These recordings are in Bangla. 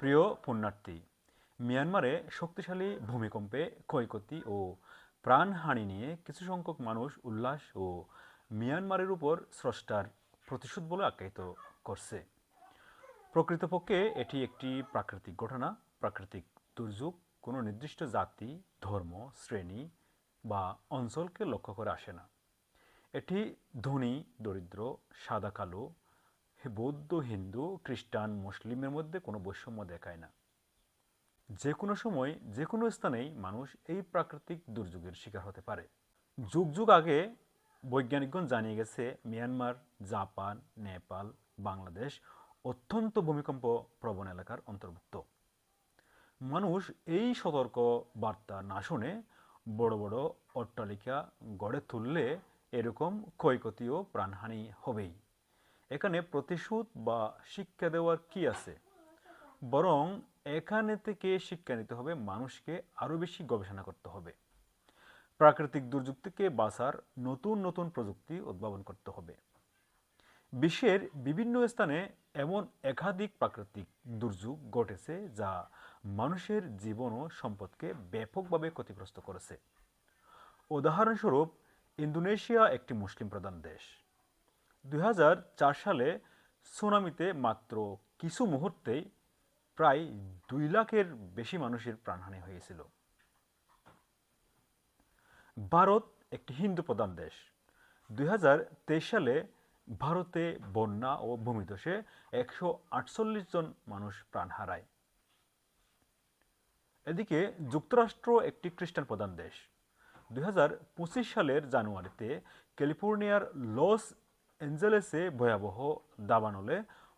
প্রিয় পুণ্যার্থী, মিয়ানমারে শক্তিশালী ভূমিকম্পে ক্ষয়ক্ষতি ও প্রাণহানি নিয়ে কিছু সংখ্যক মানুষ উল্লাস ও মিয়ানমারের উপর স্রষ্টার প্রতিশোধ বলে আখ্যায়িত করছে। প্রকৃতপক্ষে এটি একটি প্রাকৃতিক ঘটনা, প্রাকৃতিক দুর্যোগ, কোনো নির্দিষ্ট জাতি, ধর্ম, শ্রেণি বা অঞ্চলকে লক্ষ্য করে আসে না। এটি ধনী, দরিদ্র, সাদা কালো বৌদ্ধ, হিন্দু, খ্রিস্টান, মুসলিমের মধ্যে কোনো বৈষম্য দেখায় না। যে কোনো সময়, যে কোনো স্থানেই মানুষ এই প্রাকৃতিক দুর্যোগের শিকার হতে পারে। যুগ যুগ আগে বৈজ্ঞানিকগণ জানিয়ে গেছে, মিয়ানমার, জাপান, নেপাল, বাংলাদেশ অত্যন্ত ভূমিকম্প প্রবণ এলাকার অন্তর্ভুক্ত। মানুষ এই সতর্ক বার্তা না শুনে বড় বড় অট্টালিকা গড়ে তুললে এরকম ক্ষয়ক্ষতি ও প্রাণহানি হবেই। এখানে প্রতিশোধ বা শিক্ষা দেওয়ার কি আছে? বরং এখানে থেকে শিক্ষা নিতে হবে, মানুষকে আরও বেশি গবেষণা করতে হবে। প্রাকৃতিক দুর্যোগ থেকে বাঁচার নতুন নতুন প্রযুক্তি উদ্ভাবন করতে হবে। বিশ্বের বিভিন্ন স্থানে এমন একাধিক প্রাকৃতিক দুর্যোগ ঘটেছে যা মানুষের জীবন ও সম্পদকে ব্যাপকভাবে ক্ষতিগ্রস্ত করেছে। উদাহরণস্বরূপ, ইন্দোনেশিয়া একটি মুসলিম প্রধান দেশ। দুই হাজার চার সালে সুনামিতে মাত্র কিছু মুহূর্তেই প্রায় দুই লাখের বেশি মানুষের প্রাণহানি হয়েছিল। ভারত একটি হিন্দু প্রধান দেশ। দুই সালে ভারতে বন্যা ও ভূমিধসে একশো আটচল্লিশ জন মানুষ প্রাণ হারায়। এদিকে যুক্তরাষ্ট্র একটি খ্রিস্টান প্রধান দেশ। দুই হাজার পঁচিশ সালের জানুয়ারিতে ক্যালিফোর্নিয়ার লস অ্যাঞ্জেলেসে ভয়াবহ দাবানলে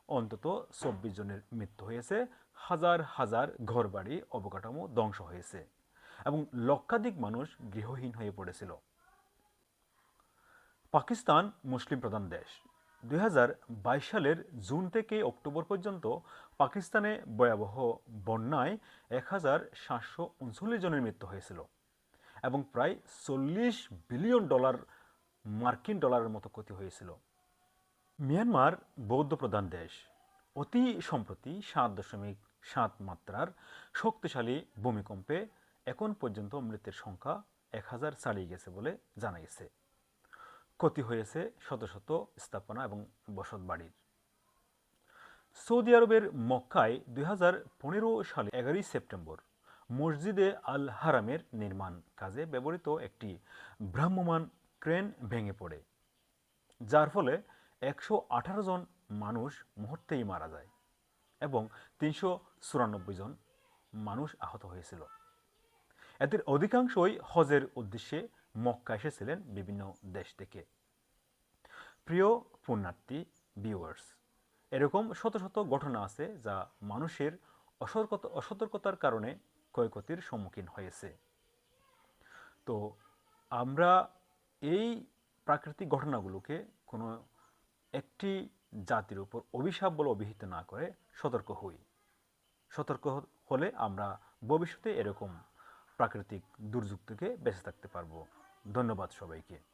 অন্তত চব্বিশ জনের মৃত্যু হয়েছে। হাজার হাজার ঘরবাড়ি অবকাঠামো ধ্বংস হয়েছে এবং লক্ষাধিক মানুষ গৃহহীন হয়ে পড়েছিল। পাকিস্তান মুসলিম প্রধান দেশ। দুই হাজার বাইশ সালের জুন থেকে অক্টোবর পর্যন্ত পাকিস্তানে ভয়াবহ বন্যায় এক হাজার সাতশো উনচল্লিশ জনের মৃত্যু হয়েছিল এবং প্রায় চল্লিশ বিলিয়ন ডলার মার্কিন ডলারের মতো ক্ষতি হয়েছিল। মিয়ানমার বৌদ্ধ প্রধান দেশ। অতি সম্প্রতি সাত দশমিক সাত মাত্রার শক্তিশালী ভূমিকম্পে এখন পর্যন্ত মৃতের সংখ্যা এক হাজার ছাড়িয়ে গেছে বলে জানা গেছে। ক্ষতি হয়েছে শত শত স্থাপনা এবং বসত বাড়ির সৌদি আরবের মক্কায় দুই হাজার পনেরো সালে এগারোই সেপ্টেম্বর মসজিদে আল হারামের নির্মাণ কাজে ব্যবহৃত একটি ভ্রাম্যমান ক্রেন ভেঙে পড়ে, যার ফলে একশো আঠারো জন মানুষ মুহূর্তেই মারা যায় এবং তিনশো চুরানব্বই জন মানুষ আহত হয়েছিল। এদের অধিকাংশই হজের উদ্দেশ্যে মক্কা এসেছিলেন বিভিন্ন দেশ থেকে। প্রিয় পুণ্যার্থী ভিউয়ার্স এরকম শত শত ঘটনা আছে যা মানুষের অসতর্কতা অসতর্কতার কারণে ক্ষয়ক্ষতির সম্মুখীন হয়েছে। তো আমরা এই প্রাকৃতিক ঘটনাগুলোকে কোনো একটি জাতির উপর অভিশাপ বলে অভিহিত না করে সতর্ক হই। সতর্ক হলে আমরা ভবিষ্যতে এরকম প্রাকৃতিক দুর্যোগ থেকে বেঁচে থাকতে পারব। ধন্যবাদ সবাইকে।